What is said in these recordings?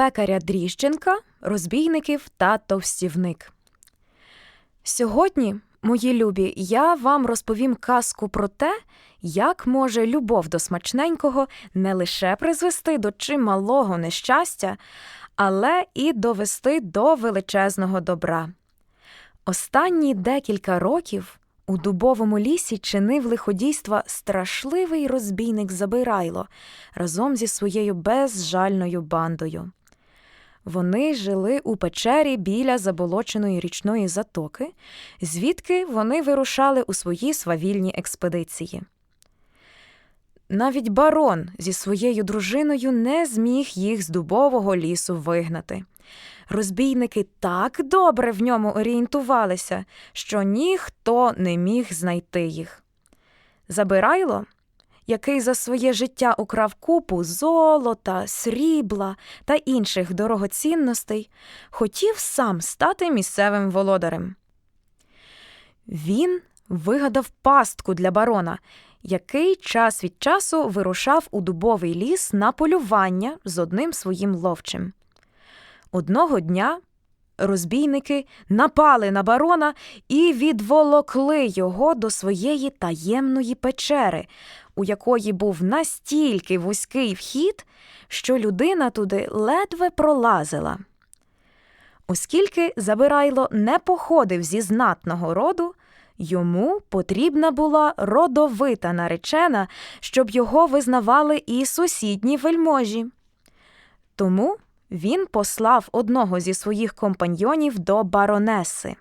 Пекаря Дріждженка, розбійників та товстівник. Сьогодні, мої любі, я вам розповім казку про те, як може любов до смачненького не лише призвести до чималого нещастя, але і довести до величезного добра. Останні декілька років у дубовому лісі чинив лиходійства страшливий розбійник Забирайло разом зі своєю безжальною бандою. Вони жили у печері біля заболоченої річної затоки, звідки вони вирушали у свої свавільні експедиції. Навіть барон зі своєю дружиною не зміг їх з дубового лісу вигнати. Розбійники так добре в ньому орієнтувалися, що ніхто не міг знайти їх. Забирайло, який за своє життя украв купу золота, срібла та інших дорогоцінностей, хотів сам стати місцевим володарем. Він вигадав пастку для барона, який час від часу вирушав у дубовий ліс на полювання з одним своїм ловчим. Одного дня розбійники напали на барона і відволокли його до своєї таємної печери, у якої був настільки вузький вхід, що людина туди ледве пролазила. Оскільки Забирайло не походив зі знатного роду, йому потрібна була родовита наречена, щоб його визнавали і сусідні вельможі. Тому він послав одного зі своїх компаньйонів до баронеси.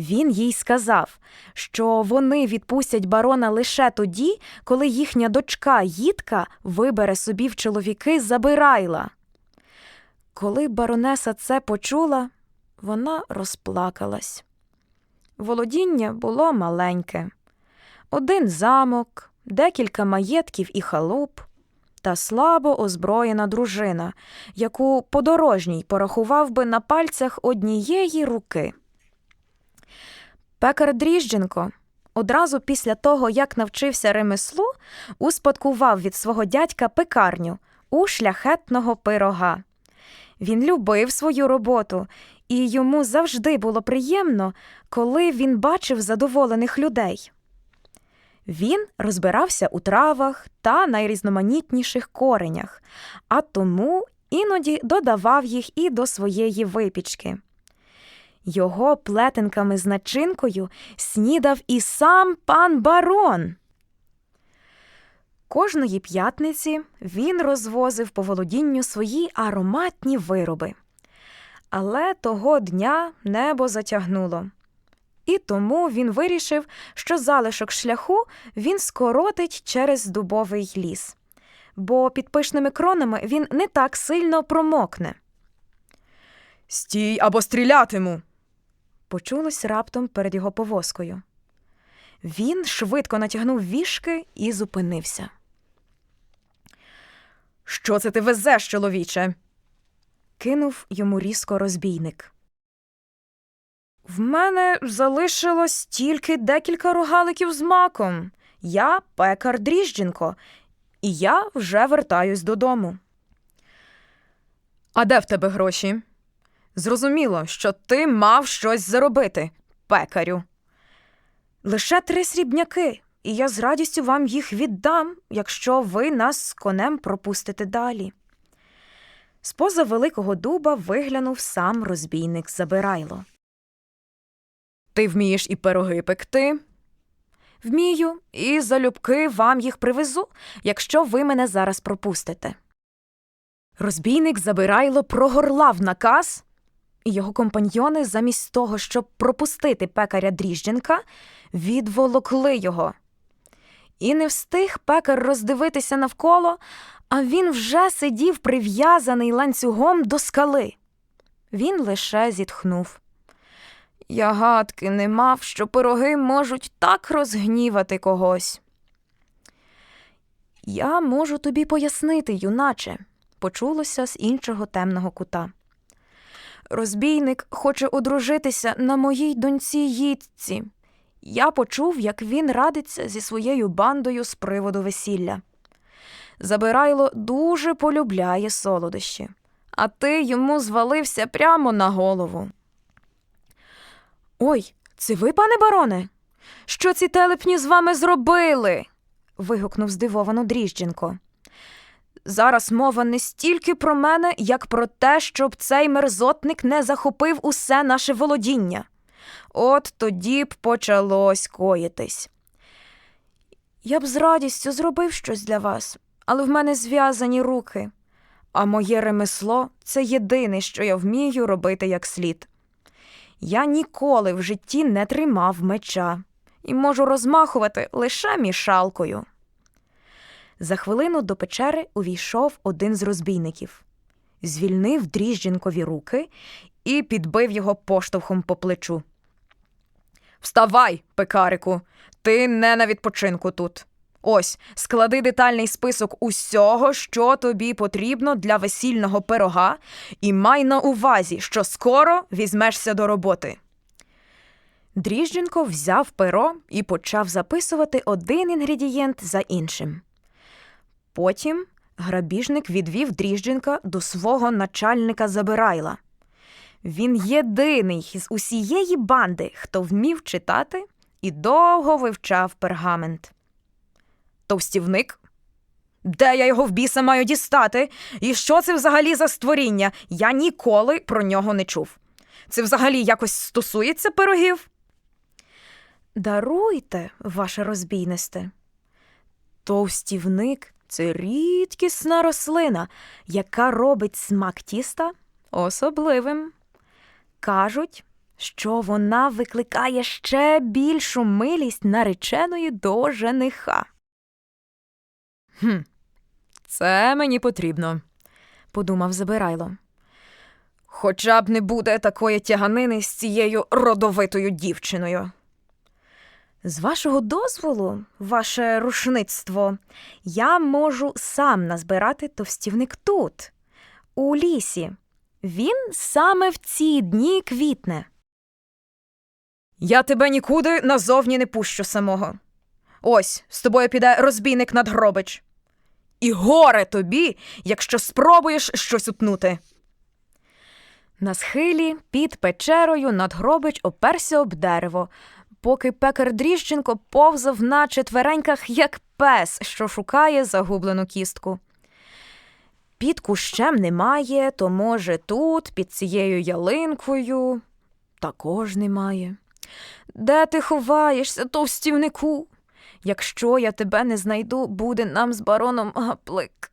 Він їй сказав, що вони відпустять барона лише тоді, коли їхня дочка Їдка вибере собі в чоловіки Забирайла. Коли баронеса це почула, вона розплакалась. Володіння було маленьке один замок, декілька маєтків і халуп та слабо озброєна дружина, яку подорожній порахував би на пальцях однієї руки. Пекар Дріждженко одразу після того, як навчився ремеслу, успадкував від свого дядька пекарню у шляхетного пирога. Він любив свою роботу, і йому завжди було приємно, коли він бачив задоволених людей. Він розбирався у травах та найрізноманітніших коренях, а тому іноді додавав їх і до своєї випічки. Його плетенками з начинкою снідав і сам пан барон. Кожної п'ятниці він розвозив по володінню свої ароматні вироби. Але того дня небо затягнуло. І тому він вирішив, що залишок шляху він скоротить через дубовий ліс, бо під пишними кронами він не так сильно промокне. Стій або стрілятиму. Почулось раптом перед його повозкою. Він швидко натягнув вішки і зупинився. Що це ти везеш, чоловіче? Кинув йому різко розбійник. В мене залишилось тільки декілька рогаликів з маком. Я пекар Дріждженко, і я вже вертаюсь додому. А де в тебе гроші? Зрозуміло, що ти мав щось заробити, пекарю. Лише три срібняки, і я з радістю вам їх віддам, якщо ви нас з конем пропустите далі. Споза великого дуба виглянув сам розбійник Забирайло. Ти вмієш і пироги пекти. Вмію, і залюбки вам їх привезу, якщо ви мене зараз пропустите. Розбійник Забирайло прогорлав наказ, і його компаньйони, замість того, щоб пропустити пекаря Дріждженка, відволокли його. І не встиг пекар роздивитися навколо, а він вже сидів прив'язаний ланцюгом до скали. Він лише зітхнув. Я гадки не мав, що пироги можуть так розгнівати когось. Я можу тобі пояснити, юначе, почулося з іншого темного кута. Розбійник хоче одружитися на моїй доньці Їдці. Я почув, як він радиться зі своєю бандою з приводу весілля. Забирайло дуже полюбляє солодощі. а ти йому звалився прямо на голову. Ой, це ви, пане бароне? Що ці телепні з вами зробили? вигукнув здивовано Дріждженко. Зараз мова не стільки про мене, як про те, щоб цей мерзотник не захопив усе наше володіння. От тоді б почалось коїтись. Я б з радістю зробив щось для вас, але в мене зв'язані руки. А моє ремесло це єдине, що я вмію робити як слід. Я ніколи в житті не тримав меча і можу розмахувати лише мішалкою. За хвилину до печери увійшов один з розбійників, звільнив Дріждженкові руки і підбив його поштовхом по плечу. Вставай, пекарику, ти не на відпочинку тут. Ось, склади детальний список усього, що тобі потрібно для весільного пирога, і май на увазі, що скоро візьмешся до роботи. Дріждженко взяв перо і почав записувати один інгредієнт за іншим. Потім грабіжник відвів Дріждженка до свого начальника Забирайла. Він єдиний з усієї банди, хто вмів читати і довго вивчав пергамент. Товстівник? Де я його в біса маю дістати? І що це взагалі за створіння? Я ніколи про нього не чув. Це взагалі якось стосується пирогів? Даруйте, ваше розбійнисте. Товстівник це рідкісна рослина, яка робить смак тіста особливим. Кажуть, що вона викликає ще більшу милість нареченої до жениха. Хм, це мені потрібно, подумав Забирайло. Хоча б не буде такої тяганини з цією родовитою дівчиною. З вашого дозволу, ваше рушництво, я можу сам назбирати товстівник тут, у лісі. Він саме в ці дні квітне. Я тебе нікуди назовні не пущу самого. Ось з тобою піде розбійник надгробич. І горе тобі, якщо спробуєш щось утнути. На схилі під печерою надгробич оперся об дерево, поки пекар Дріжченко повзав на четвереньках, як пес, що шукає загублену кістку. Під кущем немає, то, може, тут, під цією ялинкою, також немає. Де ти ховаєшся, товстівнику? Якщо я тебе не знайду, буде нам з бароном гаплик.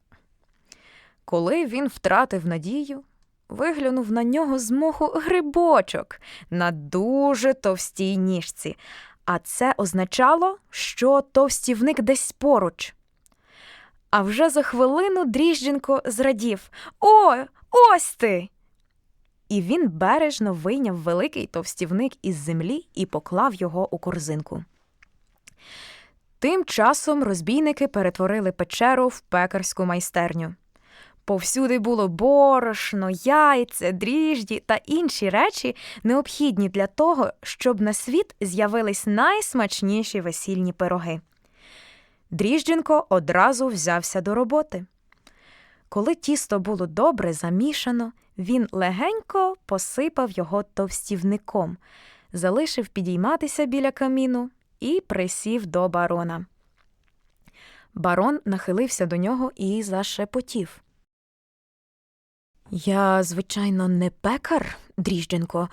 Коли він втратив надію, виглянув на нього з моху грибочок на дуже товстій ніжці, а це означало, що товстівник десь поруч. А вже за хвилину Дріждженко зрадів О, ось ти. І він бережно вийняв великий товстівник із землі і поклав його у корзинку. Тим часом розбійники перетворили печеру в пекарську майстерню. Повсюди було борошно, яйця, дріжджі та інші речі, необхідні для того, щоб на світ з'явились найсмачніші весільні пироги. Дріждженко одразу взявся до роботи. Коли тісто було добре замішано, він легенько посипав його товстівником, залишив підійматися біля каміну і присів до барона. Барон нахилився до нього і зашепотів. Я, звичайно, не пекар, Дріждженко,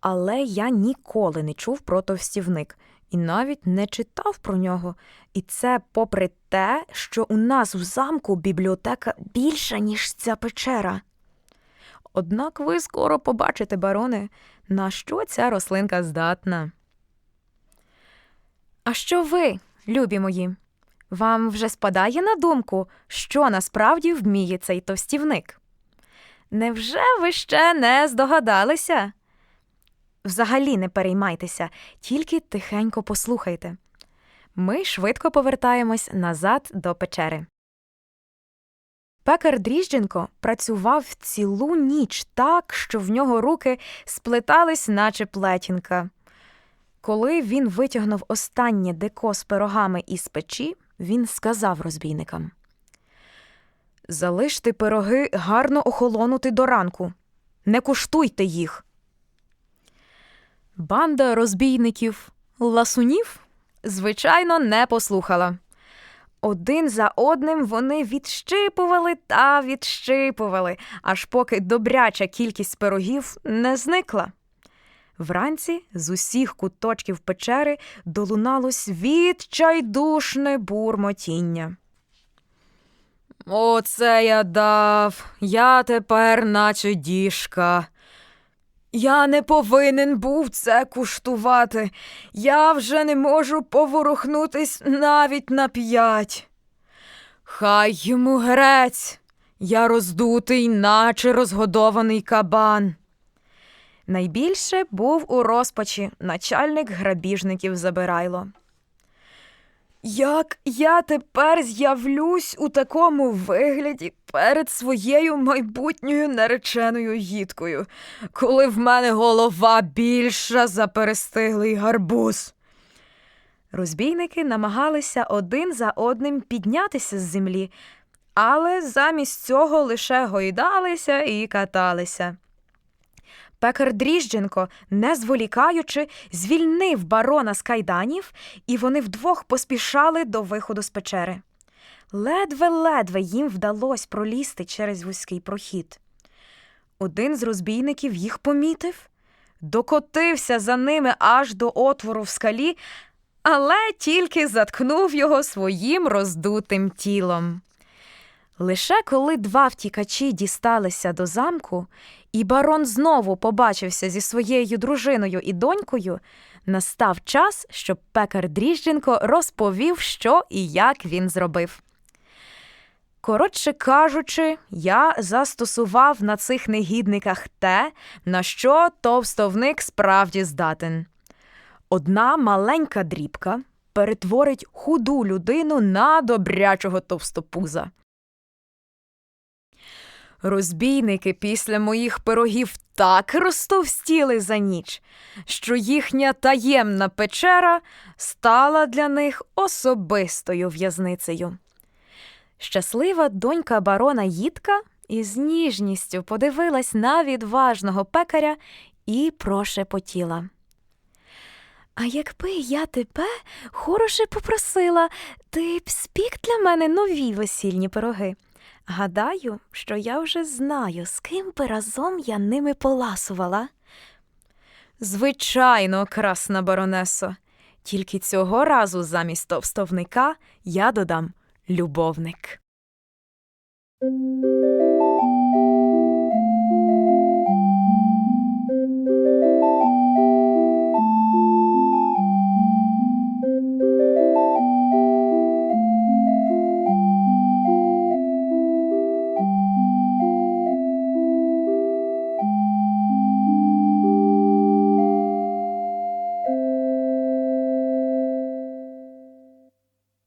але я ніколи не чув про товстівник і навіть не читав про нього. І це попри те, що у нас в замку бібліотека більша, ніж ця печера. Однак ви скоро побачите, бароне, на що ця рослинка здатна. А що ви, любі мої? Вам вже спадає на думку, що насправді вміє цей товстівник? Невже ви ще не здогадалися? Взагалі не переймайтеся, тільки тихенько послухайте. Ми швидко повертаємось назад до печери. Пекар Дріждженко працював цілу ніч так, що в нього руки сплетались, наче плетінка. Коли він витягнув останнє деко з пирогами із печі, він сказав розбійникам Залиште пироги гарно охолонути до ранку. Не куштуйте їх. Банда розбійників ласунів, звичайно, не послухала. Один за одним вони відщипували та відщипували, аж поки добряча кількість пирогів не зникла. Вранці з усіх куточків печери долуналось відчайдушне бурмотіння. Оце я дав, я тепер наче діжка. Я не повинен був це куштувати. Я вже не можу поворухнутись навіть на п'ять. Хай йому грець, я роздутий, наче розгодований кабан. Найбільше був у розпачі начальник грабіжників Забирайло. Як я тепер з'явлюсь у такому вигляді перед своєю майбутньою нареченою гідкою, коли в мене голова більша за перестиглий гарбуз? Розбійники намагалися один за одним піднятися з землі, але замість цього лише гойдалися і каталися. Пекар Дріждженко, не зволікаючи, звільнив барона з кайданів, і вони вдвох поспішали до виходу з печери. Ледве-ледве їм вдалося пролізти через вузький прохід. Один з розбійників їх помітив, докотився за ними аж до отвору в скалі, але тільки заткнув його своїм роздутим тілом. Лише коли два втікачі дісталися до замку, і барон знову побачився зі своєю дружиною і донькою, настав час, щоб пекар Дріждженко розповів, що і як він зробив. Коротше кажучи, я застосував на цих негідниках те, на що товстовник справді здатен. Одна маленька дрібка перетворить худу людину на добрячого товстопуза. Розбійники після моїх пирогів так розтовстіли за ніч, що їхня таємна печера стала для них особистою в'язницею. Щаслива донька барона Їдка із ніжністю подивилась на відважного пекаря і прошепотіла. А якби я тебе хороше попросила, ти б спік для мене нові весільні пироги. Гадаю, що я вже знаю, з ким би разом я ними поласувала. Звичайно, красна баронесо. Тільки цього разу замість товстовника я додам любовник.